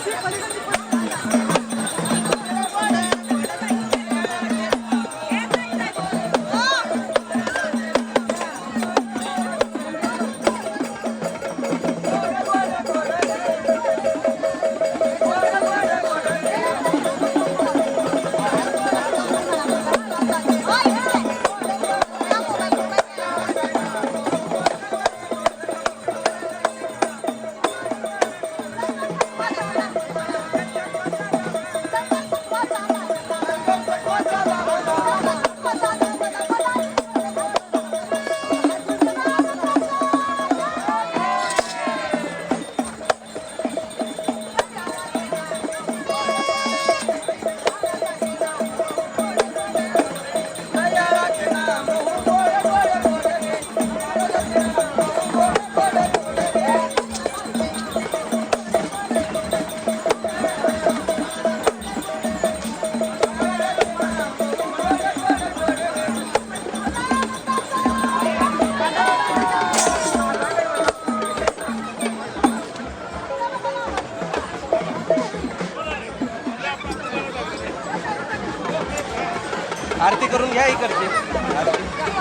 去，快去。आरती करून घ्या इकडची. आरती.